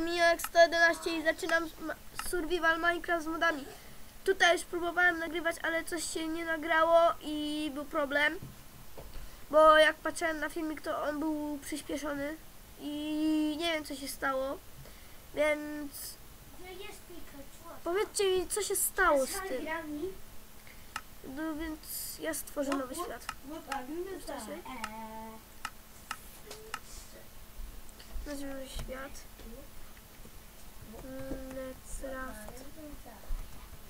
Miniax 111 i zaczynam survival Minecraft z modami. Tutaj już próbowałem nagrywać, ale coś się nie nagrało i był problem. Bo jak patrzyłem na filmik, to on był przyspieszony i nie wiem co się stało. Więc powiedzcie mi co się stało z tym. No więc ja stworzę nowy świat. Nazwijmy świat. Mm, Let's raft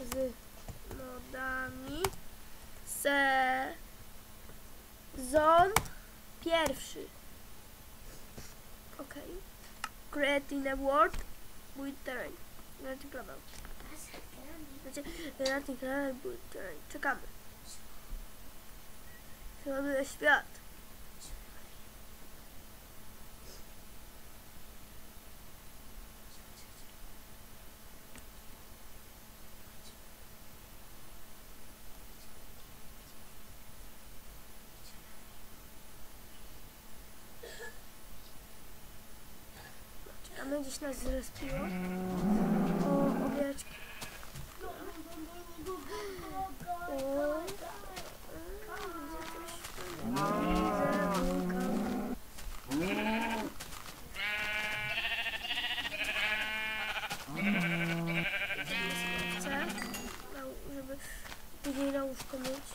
z modami. Sezon pierwszy. Ok. Creating a world with terrain. Creating level. Znaczy, creating level with terrain. Czekamy. Mamy świat. Czekamy, gdzieś nas zrespiło. O, owieczki. O, widzę coś. Widzę wilka. Chcę, na- żeby później na łóżko mieć.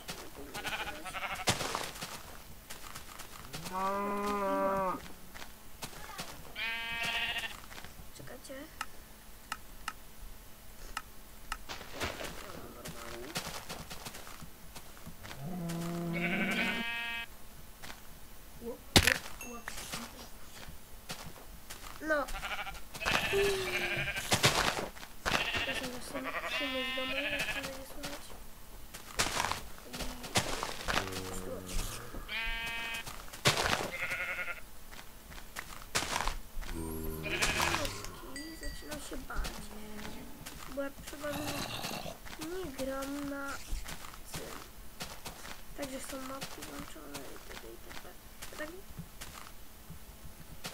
Czekajcie. No. Proszę zasunąć z domu, jak to będzie słychać. I zaczynam się bać. Bo ja przeważnie nie gram na tym. Także są mapki włączone itd. itp. Ja tak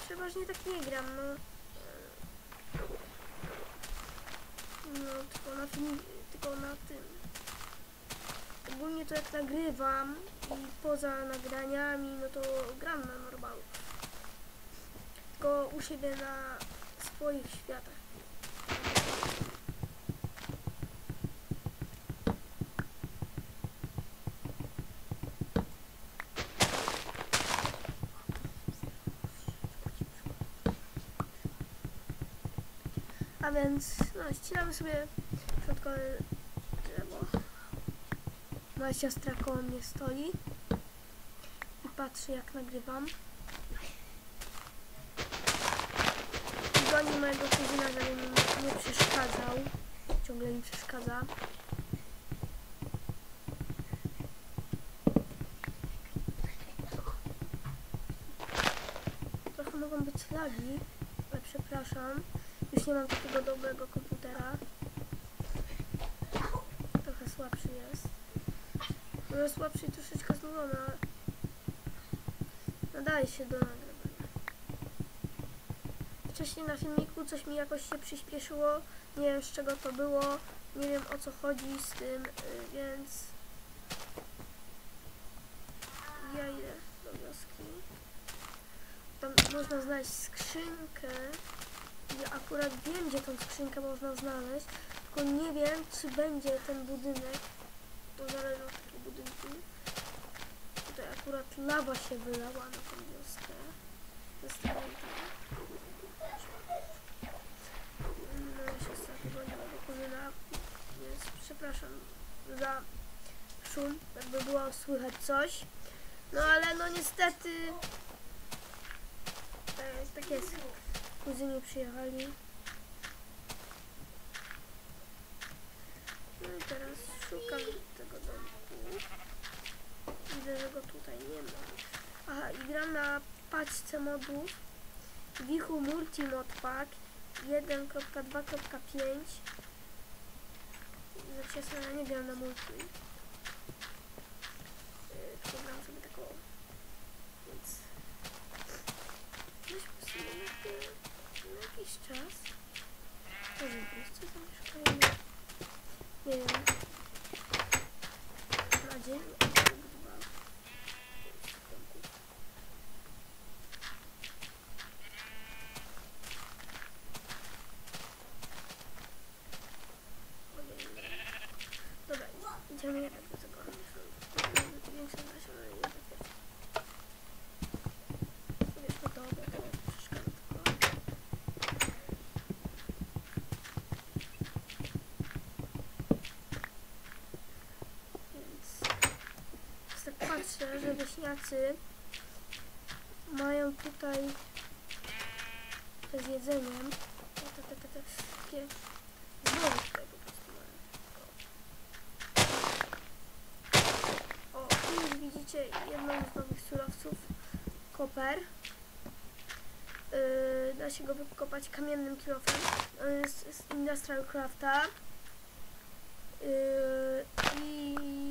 przeważnie tak nie gram, no. No, tylko na film, tylko na tym. Ogólnie to jak nagrywam i poza nagraniami, no to gram na normalu. Tylko u siebie na swoich światach. A więc, no, ścinamy sobie środkowe drzewo. Moja siostra koło mnie stoi i patrzy jak nagrywam. Goni mojego kuzyna, żeby mi nie, nie przeszkadzał. Ciągle mi przeszkadza. Trochę mogą być lagi, ale przepraszam. Nie mam takiego dobrego komputera. Trochę słabszy jest. Może słabszy i troszeczkę znudzony, ale nadaje się do nagrywania. Wcześniej na filmiku coś mi jakoś się przyspieszyło. Nie wiem z czego to było. Nie wiem o co chodzi z tym, y, więc ja idę do wioski. Tam można znaleźć skrzynkę. Ja akurat wiem, gdzie tą skrzynkę można znaleźć, tylko nie wiem, czy będzie ten budynek. To zależy od takiego budynku. Tutaj akurat lawa się wylała na tą wioskę. Zostawiam tam. No siostra goni mojego kuzyna, więc przepraszam za szum, jakby było słychać coś. No ale no niestety tak, tak jest. Kuzyni przyjechali. No i teraz szukam tego domku. Widzę, że go tutaj nie ma. Aha, i gram na paczce modów Wichu Multi Mod Pack 1.2.5 Znaczy ja nie gram na multi. Yy, Tylko gram sobie taką. Więc... Weźmy sobie na jakiś czas. Może wszyscy zamieszkają. Nie wiem. Na dzień. Dobra, idziemy do tego. Większe nasiona i jednak wiesz. Wiesz, no dobra, to przeszkadza tylko. Więc więc tak patrzę, mają tutaj z jedzeniem. Takie po prostu mają. O, tu już widzicie jedną z nowych surowców. Koper. Yy, da się go wykopać kamiennym kilofem. On jest z Industrial Crafta. Yy, I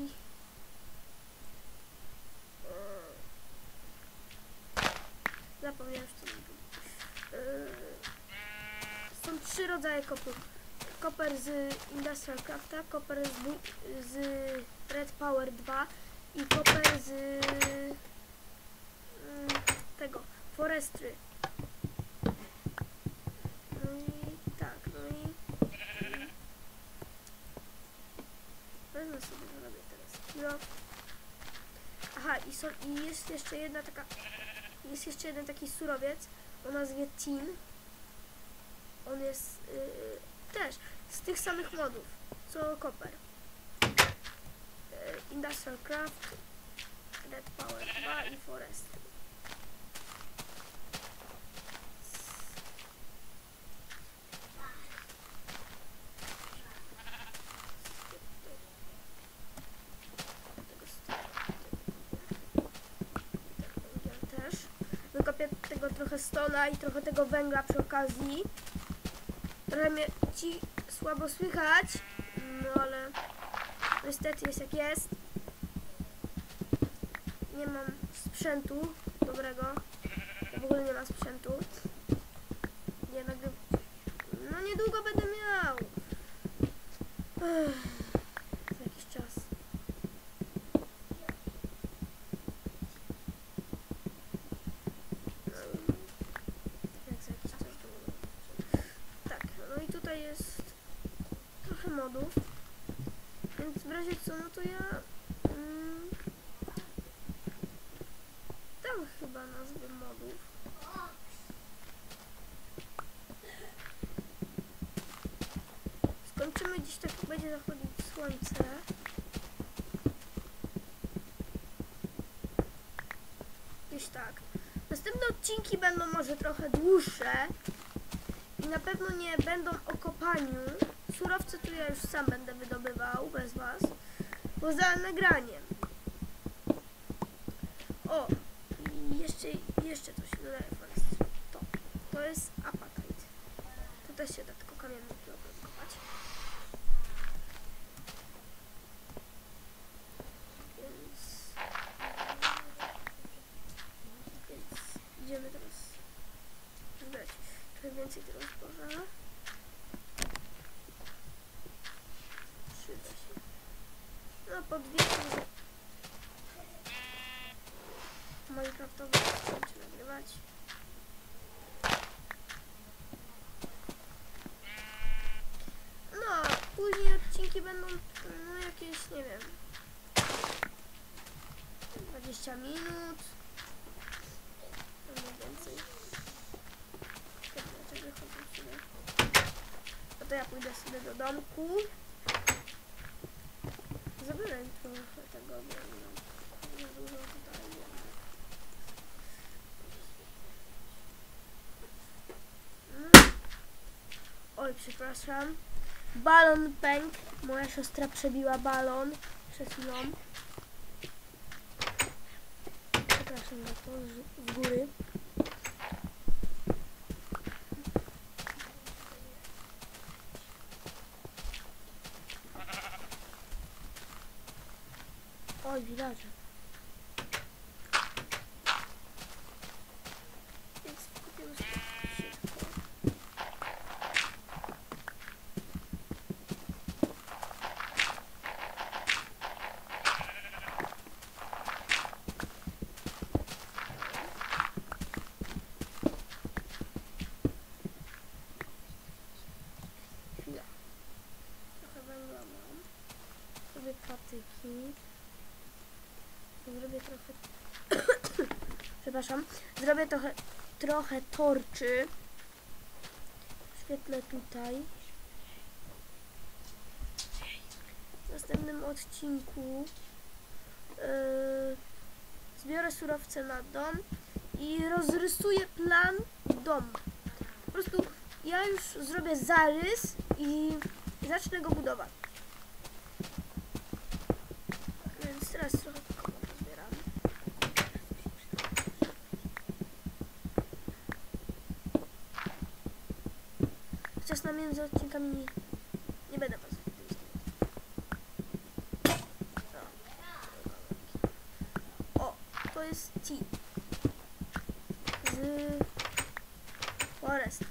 Zapomniałem, co to yy, Są trzy rodzaje kopów. Koper z Industrial Crafta, koper z, z Red Power 2 i koper z mm, tego, Forestry. No i tak, no i wezmę sobie zrobię teraz kilo. Aha, i, są, i jest jeszcze jedna taka jest jeszcze jeden taki surowiec o nazwie Tin. On jest yy, też z tych samych modów co Copper. Yy, Industrial Craft, Red Power 2 i Forest. Tego węgiel też. Wykopię tego trochę stona i trochę tego węgla przy okazji. Trochę mnie ci słabo słychać, no ale niestety jest jak jest. Nie mam sprzętu dobrego. W ogóle nie mam sprzętu. Nie nagrywam. No niedługo będę miał za jakiś czas. Jak za jakiś czas to będę. Tak, no i tutaj jest trochę modów. Więc w razie co, no to ja mm, dam nazwy modów. Skończymy dziś tak będzie zachodzić słońce. Gdzieś tak. Następne odcinki będą może trochę dłuższe i na pewno nie będą o kopaniu. Surowce tu ja już sam będę wydobywał bez was. Poza nagraniem. O, i jeszcze, jeszcze coś dodaję Forest. To, to jest apatite. Tu też się da tylko kamienny kilogram kopać. Więc, więc idziemy teraz zbierać trochę więcej tego zboża. Przyda się. No pod wieczór Minecraftowy skończy nagrywać. No, później odcinki będą no jakieś, nie wiem 20 minut albo więcej. Dlaczego? No to ja pójdę sobie do domku. Zabieraj trochę tego drewna. Za dużo tutaj Oj, przepraszam. Balon pękł. Moja siostra przebiła balon przed chwilą. Przepraszam za to z, góry. Oj, widocznie. Więc kupimy sobie szybko. trochę... Przepraszam. Zrobię trochę, trochę torczy. Świetlę tutaj. W następnym odcinku yy, zbiorę surowce na dom i rozrysuję plan domu. Po prostu ja już zrobię zarys i zacznę go budować. Więc teraz trochę tylko pozbieramy. Chociaż na między odcinkami nie, nie będę was O, to jest tea. Z Foresty.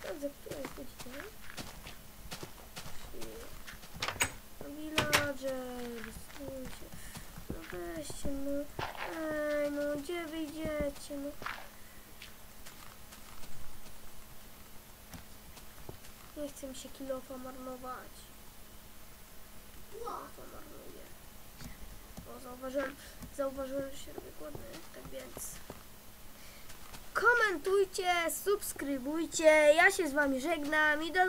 Sprawdzę, która jest godzina. No villager, stójcie. No weźcie, no. Ej, no wyjdziecie, no. Nie chcę mi się kilofa marnować. Kilofa marnuję. Bo zauważyłem, zauważyłem, że się robię głodny, tak więc... Komentujcie, subskrybujcie, ja się z wami żegnam i do